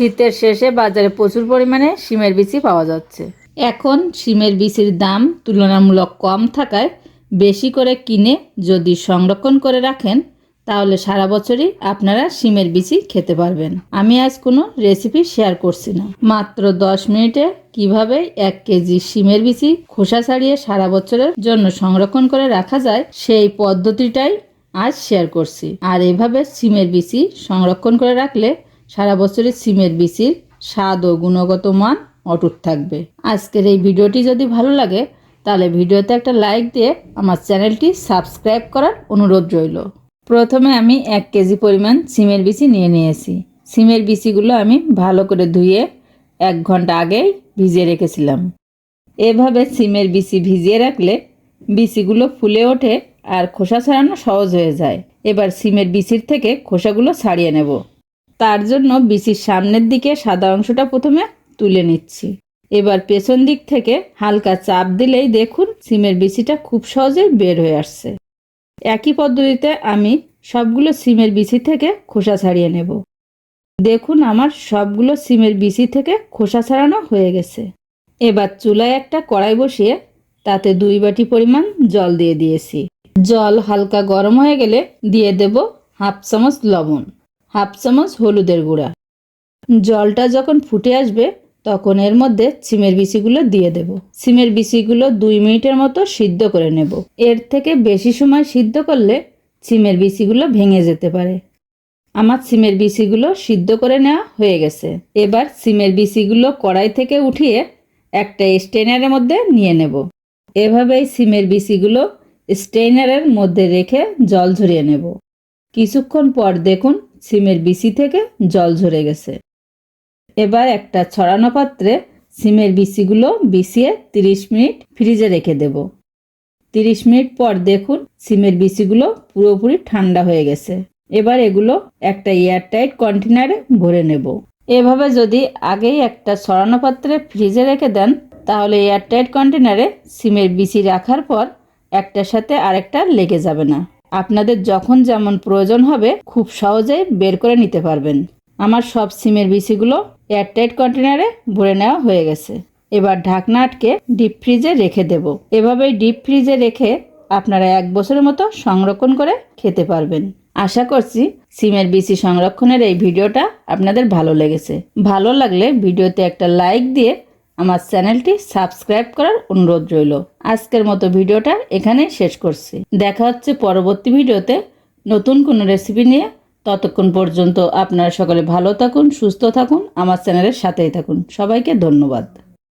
শীতের শেষে বাজারে প্রচুর পরিমাণে শিমের বিচি পাওয়া যাচ্ছে। এখন শিমের বিচির দাম তুলনামূলক কম থাকায় বেশি করে কিনে যদি সংরক্ষণ করে রাখেন, তাহলে সারা বছরই আপনারা শিমের বিচি খেতে পারবেন। আমি আজ কোনো রেসিপি শেয়ার করছি না। মাত্র দশ মিনিটে কীভাবে এক কেজি শিমের বিচি খোসা ছাড়িয়ে সারা বছরের জন্য সংরক্ষণ করে রাখা যায়, সেই পদ্ধতিটাই আজ শেয়ার করছি। আর এভাবে সিমের বিচি সংরক্ষণ করে রাখলে সারা বছরের সিমের বিচির স্বাদ ও গুণগত মান অটুট থাকবে। আজকের এই ভিডিওটি যদি ভালো লাগে, তাহলে ভিডিওতে একটা লাইক দিয়ে আমার চ্যানেলটি সাবস্ক্রাইব করার অনুরোধ রইল। প্রথমে আমি এক কেজি পরিমাণ সিমের বিচি নিয়ে নিয়েছি। সিমের বিচিগুলো আমি ভালো করে ধুয়ে এক ঘণ্টা আগেই ভিজিয়ে রেখেছিলাম। এভাবে সিমের বিচি ভিজিয়ে রাখলে বিচিগুলো ফুলে ওঠে আর খোসা ছাড়ানো সহজ হয়ে যায়। এবার সিমের বিচির থেকে খোসাগুলো ছাড়িয়ে নেব। তার জন্য বিচির সামনের দিকে সাদা অংশটা প্রথমে তুলে নিচ্ছি। এবার পেছন দিক থেকে হালকা চাপ দিলেই দেখুন সিমের বিচিটা খুব সহজেই বের হয়ে আসছে। একই পদ্ধতিতে আমি সবগুলো সিমের বিচি থেকে খোসা ছাড়িয়ে নেব। দেখুন আমার সবগুলো সিমের বিচি থেকে খোসা ছাড়ানো হয়ে গেছে। এবার চুলায় একটা কড়াই বসিয়ে তাতে দুই বাটি পরিমাণ জল দিয়ে দিয়েছি। জল হালকা গরম হয়ে গেলে দিয়ে দেব হাফ চামচ লবণ। হাফ চামচ হলুদের গুঁড়া। জলটা যখন ফুটে আসবে, তখন এর মধ্যে সিমের বিচিগুলো দিয়ে দেব। সিমের বিচিগুলো দুই মিনিটের মতো সিদ্ধ করে নেব। এর থেকে বেশি সময় সিদ্ধ করলে সিমের বিচিগুলো ভেঙে যেতে পারে। আমার সিমের বিচিগুলো সিদ্ধ করে নেওয়া হয়ে গেছে। এবার সিমের বিচিগুলো কড়াই থেকে উঠিয়ে একটা স্টেনারের মধ্যে নিয়ে নেব। এভাবেই সিমের বিচিগুলো স্টেইনারের মধ্যে রেখে জল ঝরিয়ে নেব। কিছুক্ষণ পর দেখুন সিমের বিচি থেকে জল ঝরে গেছে। এবার একটা ছড়ানো পাত্রে সিমের বিচিগুলো বিছিয়ে 30 মিনিট ফ্রিজে রেখে দেব। 30 মিনিট পর দেখুন সিমের বিচিগুলো পুরোপুরি ঠান্ডা হয়ে গেছে। এবার এগুলো একটা এয়ারটাইট কন্টেনারে ভরে নেব। এভাবে যদি আগেই একটা ছড়ানো পাত্রে ফ্রিজে রেখে দেন, তাহলে এয়ারটাইট কন্টেনারে সিমের বিচি রাখার পর একটার সাথে আরেকটা লেগে যাবে না। আপনাদের যখন যেমন প্রয়োজন হবে, খুব সহজেই বের করে নিতে পারবেন। আমার সব সিমের বিচিগুলো এয়ারটাইট কন্টেনারে ভরে নেওয়া হয়ে গেছে। এবার ঢাকনা আটকে ডিপ ফ্রিজে রেখে দেব। এভাবেই ডিপ ফ্রিজে রেখে আপনারা এক বছরের মতো সংরক্ষণ করে খেতে পারবেন। আশা করছি সিমের বিসি সংরক্ষণের এই ভিডিওটা আপনাদের ভালো লেগেছে। ভালো লাগলে ভিডিওতে একটা লাইক দিয়ে আমার চ্যানেলটি সাবস্ক্রাইব করার অনুরোধ রইল। আজকের মতো ভিডিওটা এখানেই শেষ করছি। দেখা হচ্ছে পরবর্তী ভিডিওতে। নতুন কোনো রেসিপি নিয়ে ততক্ষণ পর্যন্ত আপনারা সকলে ভালো থাকুন, সুস্থ থাকুন, আমার চ্যানেলের সাথেই থাকুন। সবাইকে ধন্যবাদ।